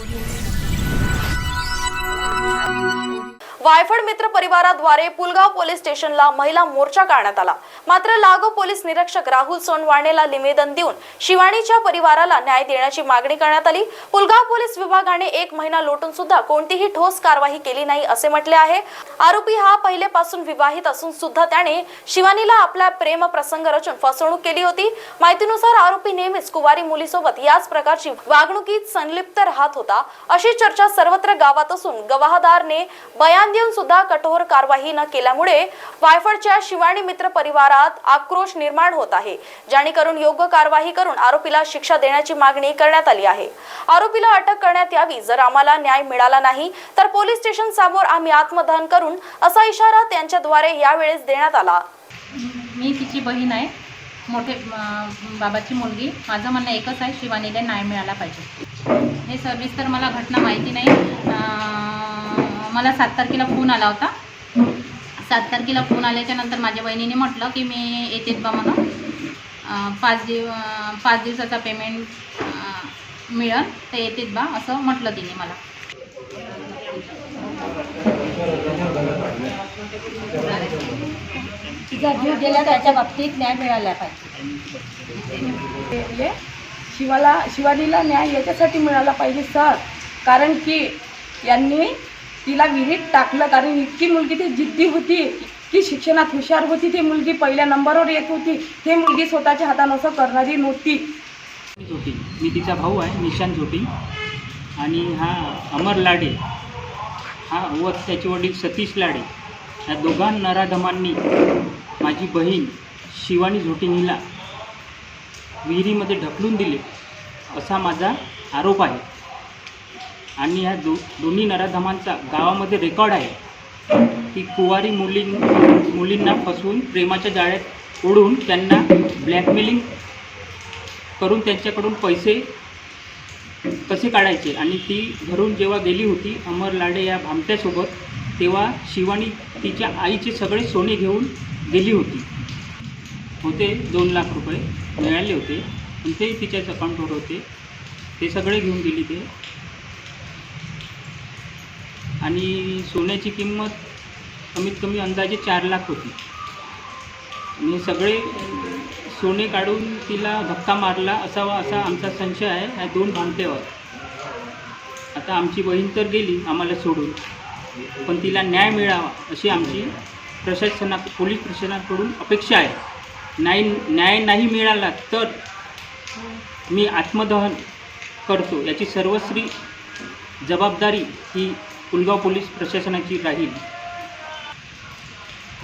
audio वायफळ मित्र परिवाराद्वारे Pulgaon police स्टेशनला महिला मोर्चा काढण्यात आला. मात्र लागो पोलीस निरीक्षक राहुल सोनवाणेला निवेदन देऊन शिवानीच्या परिवाराला न्याय देण्याची मागणी करण्यात आली. पुलगाव पोलीस विभागाने एक महिना लोटून सुद्धा कोणतीही ठोस कारवाई केली नाही असे म्हटले आहे. आरोपी हा पहिलेपासून विवाहित असून सुद्धा त्याने शिवानीला आपल्या प्रेम प्रसंग रचून फसवणूक केली होती. माहितीनुसार आरोपी नेहमीच कुवारी मुलीसोबत याच प्रकारची वागणुकीत संलिप्त राहत होता. अशी चर्चा सर्वत्र गावात असून गवाहदारने बयान देऊन सुद्धा कठोर कारवाई न केल्यामुळे वायफळच्या शिवानी मित्र परिवारात आक्रोश निर्माण होत आहे जेणेकरून योग्य कारवाई करून आरोपीला शिक्षा देण्याची मागणी करण्यात आली आहे. आरोपीला अटक करण्यात यावी जर आम्हाला न्याय मिळाला नाही तर पोलीस स्टेशन समोर आम्ही आत्मदहन करून असा इशारा त्यांच्याद्वारे यावेळेस देण्यात आला. मी तिची बहीण आहे. मोठे बाबाची मुलगी. माझं म्हणणं एकच आहे शिवानीला न्याय मिळाला पाहिजे. हे सविस्तर मला घटना माहिती नाही. मला सात तारखेला फोन आला होता. सात तारखेला फोन आल्याच्यानंतर माझ्या बहिणीने म्हटलं की मी येतेच बा म्हणून. पाच दिव पाच दिवसाचा पेमेंट मिळेल तर येतेच बा असं म्हटलं तिने मला. तिचा जीव गेला त्याच्या बाबतीत न्याय मिळाला पाहिजे. हे शिवाला शिवानीला न्याय याच्यासाठी मिळाला पाहिजे सर. कारण की यांनी तिला विहिरीत टाकलं कारण इतकी मुलगी ती जिद्दी होती. की शिक्षणात हुशार होती ती मुलगी पहिल्या नंबरवर येत होती. ती मुलगी स्वतःच्या हातानं असं करणारी नव्हती. झोटी मी तिचा भाऊ आहे निशांत झोटी आणि हा अमर लाडे. हा व त्याचे वडील सतीश लाडे. या दोघां नराधमांनी माझी बहीण शिवानी झोटिनीला विहिरीमध्ये ढकलून दिले असा माझा आरोप आहे. आणि ह्या दो दोन्ही नराधमांचा गावामध्ये रेकॉर्ड आहे. की कुवारी मुली मुलींना फसवून प्रेमाच्या जाळ्यात ओढून त्यांना ब्लॅकमेलिंग करून त्यांच्याकडून पैसे कसे काढायचे? आणि ती घरून जेव्हा गेली होती अमर लाडे या भामट्यासोबत तेव्हा शिवानी तिच्या आईचे सगळे सोने घेऊन गेली होती. होते दोन लाख रुपये मिळाले होते. पण ते तिच्याच अकाउंटवर होते. ते सगळे घेऊन गेली ते. आणि सोन्याची किंमत कमीत कमी अंदाजे चार लाख होती. आणि सगळे सोने काढून तिला धक्का मारला असावा असा आमचा संशय आहे. या दोन भामट्यावर आता आमची बहीण तर गेली आम्हाला सोडून. पण तिला न्याय मिळावा अशी आमची प्रशासना पोलीस प्रशासनाकडून अपेक्षा आहे. न्याय न्याय नाही मिळाला तर मी आत्मदहन करतो. याची सर्वस्वी जबाबदारी ही पुलगाव पोलीस प्रशासनाची राहील.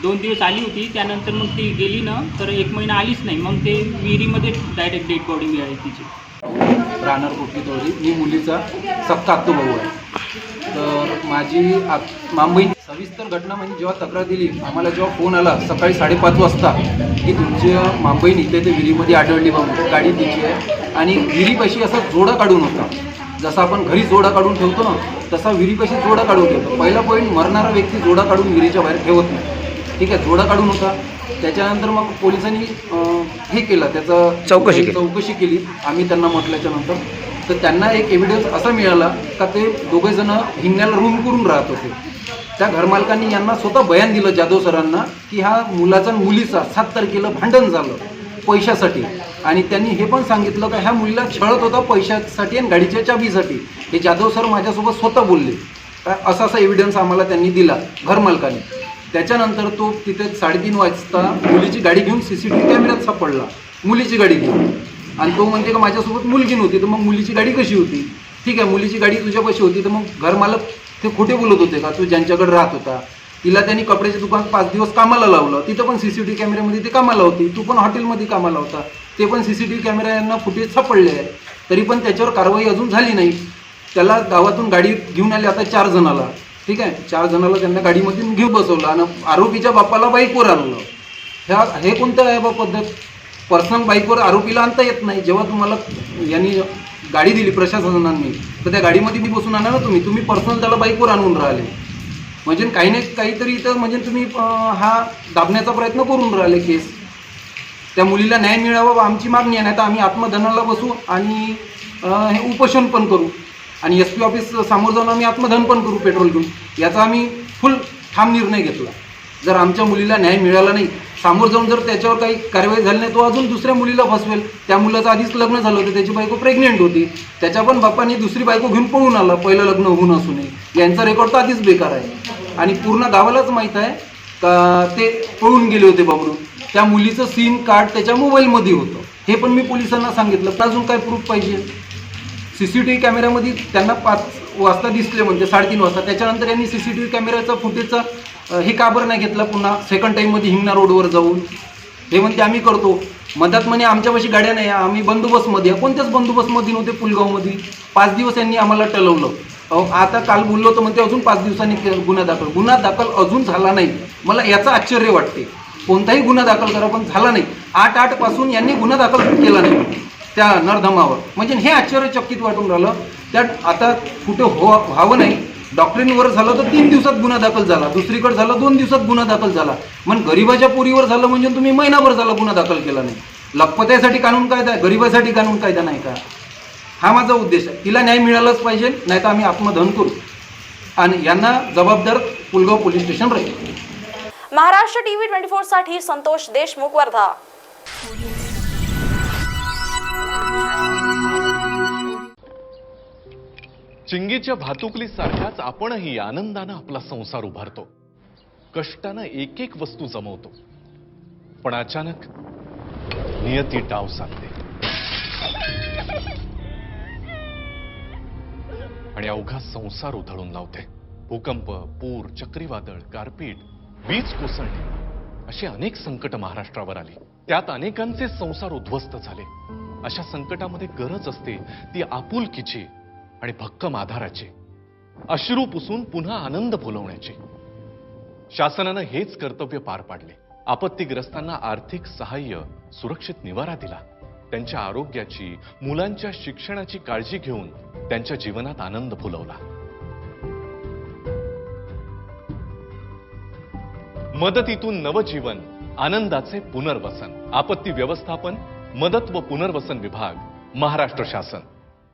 दोन दिवस आली होती त्यानंतर मग ती गेली ना तर एक महिना आलीच नाही. मग ते विहिरीमध्ये डायरेक्ट डेड बॉडी मिळाली तिची. राहणार कुठली तोडी मी मुलीचा सक्का आत्तो भाऊ आहे. तर माझी आत मांबई सविस्तर घटना म्हणजे जेव्हा तक्रार दिली आम्हाला जेव्हा फोन आला सकाळी साडेपाच वाजता की तुमच्या मांबईन निघते ते विहिरीमध्ये आढळली बा गाडी तिची आहे. आणि विहिरीपाशी असा जोडा काढून होता. जसा आपण घरी जोडा काढून ठेवतो ना तसा विहिरीपाशी जोडा काढून ठेवतो. पहिला पॉईंट मरणारा व्यक्ती जोडा काढून विहिरीच्या बाहेर ठेवत नाही. ठीक आहे? जोडा काढून होता. त्याच्यानंतर मग पोलिसांनी हे केलं. त्याचं चौकशी चौकशी केली. आम्ही त्यांना म्हटल्याच्या नंतर. तर त्यांना एक एव्हिडन्स असा मिळाला का ते दोघे जण हिंगण्याला रूम करून राहत होते. त्या घरमालकांनी यांना स्वतः बयान दिलं जाधव सरांना की हा मुलाचा मुलीचा सात तारखेला भांडण झालं. पैशासाठी. आणि त्यांनी हे पण सांगितलं का ह्या मुलीला छळत होता पैशासाठी आणि गाडीच्या चाबीसाठी. हे जाधव सर माझ्यासोबत स्वतः बोलले. का असा असा एव्हिडन्स आम्हाला त्यांनी दिला घरमालकाने त्याच्यानंतर तो तिथे साडेतीन वाजता मुलीची गाडी घेऊन सी सी टी व्ही कॅमेऱ्यात सापडला मुलीची गाडी घेऊन. आणि तो म्हणते का माझ्यासोबत मुलगी नव्हती तर मग मुलीची गाडी कशी होती? ठीक आहे मुलीची गाडी तुझ्यापाशी होती तर मग घरमालक ते खोटे बोलत होते का? तू ज्यांच्याकडे राहत होता. तिला त्यांनी कपड्याचे दुकान पाच दिवस कामाला लावलं. तिथं पण सी सी टी व्ही कॅमेऱ्यामध्ये ते कामाला होती तू पण हॉटेलमध्ये कामाला होता. ते पण C C T V camera यांना फुटेज सापडले आहे. तरी पण त्याच्यावर कारवाई अजून झाली नाही. त्याला गावातून गाडी घेऊन आली आता चार जणाला. ठीक आहे? चार जणाला त्यांना गाडीमधून घेऊन बसवलं आणि आरोपीच्या बापाला बाईकवर आणलं. ह्या हे कोणतं आहे बा पद्धत? पर्सनल बाईकवर आरोपीला आणता येत नाही. जेव्हा तुम्हाला यांनी गाडी दिली प्रशासनाने तर त्या गाडीमध्ये मी बसून आणा ना तुम्ही. तुम्ही पर्सनल त्याला बाईकवर आणून राहिले. म्हणजे काही नाही काहीतरी इथं म्हणजे तुम्ही हा दाबण्याचा प्रयत्न करून राहिले केस. त्या मुलीला न्याय मिळावा बा आमची मागणी आहे नाही तर आम्ही आत्मधनाला बसू आणि हे उपोषण पण करू. आणि एस पी ऑफिस समोर जाऊन आम्ही आत्मधन पण करू पेट्रोल घेऊन. याचा आम्ही फुल ठाम निर्णय घेतला. जर आमच्या मुलीला न्याय मिळाला नाही समोर जाऊन जर त्याच्यावर काही कारवाई झाली नाही तो अजून दुसऱ्या मुलीला फसवेल. त्या मुलाचं आधीच लग्न झालं होतं त्याची बायको प्रेग्नेंट होती. त्याच्या पण बापांनी दुसरी बायको घेऊन पळून आला पहिलं लग्न होऊन असू नये. यांचा रेकॉर्ड तर आधीच बेकार आहे. आणि पूर्ण गावालाच माहीत आहे का ते पळून गेले होते बाबरू. त्या मुलीचं सिम कार्ड त्याच्या मोबाईलमध्ये होतं. हे पण मी पोलिसांना सांगितलं. तर अजून काय प्रूफ पाहिजे? सी सी टी व्ही कॅमेऱ्यामध्ये त्यांना पाच वाजता दिसले म्हणजे साडेतीन वाजता. त्याच्यानंतर यांनी सी सी टी व्ही कॅमेऱ्याचा फुटेजचा हे का बरं नाही घेतला पुन्हा? सेकंड टाईममध्ये हिंगणा रोडवर जाऊन. हे म्हणते आम्ही करतो. मधात म्हणे आमच्यापाशी गाड्या नाही आम्ही बंदोबस्तमध्ये कोणत्याच बंदोबस्तमध्ये नव्हते पुलगावमध्ये. पाच दिवस यांनी आम्हाला टलवलं. अहो, आता काल बोललो होतो म्हणते अजून पाच दिवसांनी गुन्हा दाखल. गुन्हा दाखल अजून झाला नाही. मला याचं आश्चर्य वाटते. कोणताही गुन्हा दाखल करा पण झाला नाही. आठ आठपासून यांनी गुन्हा दाखल केला नाही. त्या नरधमावर. म्हणजे हे आश्चर्यचकित वाटून राहिलं. त्यात आता कुठे हो व्हावं नाही. डॉक्टरींवर झालं तर तीन दिवसात गुन्हा दाखल झाला. दुसरीकडे झालं दोन दिवसात गुन्हा दाखल झाला. मग गरिबाच्या पोरीवर झालं म्हणजे तुम्ही महिनाभर झाला गुन्हा दाखल केला नाही. लखपत्यासाठी कानून कायदा आहे गरीबासाठी कानून कायदा नाही का? हा माझा उद्देश आहे. तिला न्याय मिळालाच पाहिजे नाही तर आम्ही आत्मदहन करू. आणि यांना जबाबदार पुलगाव पोलीस स्टेशन राहील. महाराष्ट्र टीव्ही ट्वेंटी फोरसाठी संतोष देशमुख वर्धा. चिंगीच्या भातुकलीसारख्याच आपणही आनंदानं आपला संसार उभारतो. कष्टानं एक एक वस्तू जमवतो. पण अचानक नियती डाव साधते आणि अवघा संसार उधळून लावते. भूकंप पूर चक्रीवादळ गारपीट वीज कोसळणे अशी अनेक संकट महाराष्ट्रावर आली. त्यात अनेकांचे संसार उद्ध्वस्त झाले. अशा संकटामध्ये गरज असते ती आपुलकीची आणि भक्कम आधाराची. अश्रू पुसून पुन्हा आनंद फुलवण्याची. शासनानं हेच कर्तव्य पार पाडले. आपत्तीग्रस्तांना आर्थिक सहाय्य सुरक्षित निवारा दिला. त्यांच्या आरोग्याची मुलांच्या शिक्षणाची काळजी घेऊन त्यांच्या जीवनात आनंद फुलवला. मदतीतून नवजीवन आनंदाचे पुनर्वसन. आपत्ती व्यवस्थापन मदत व पुनर्वसन विभाग महाराष्ट्र शासन.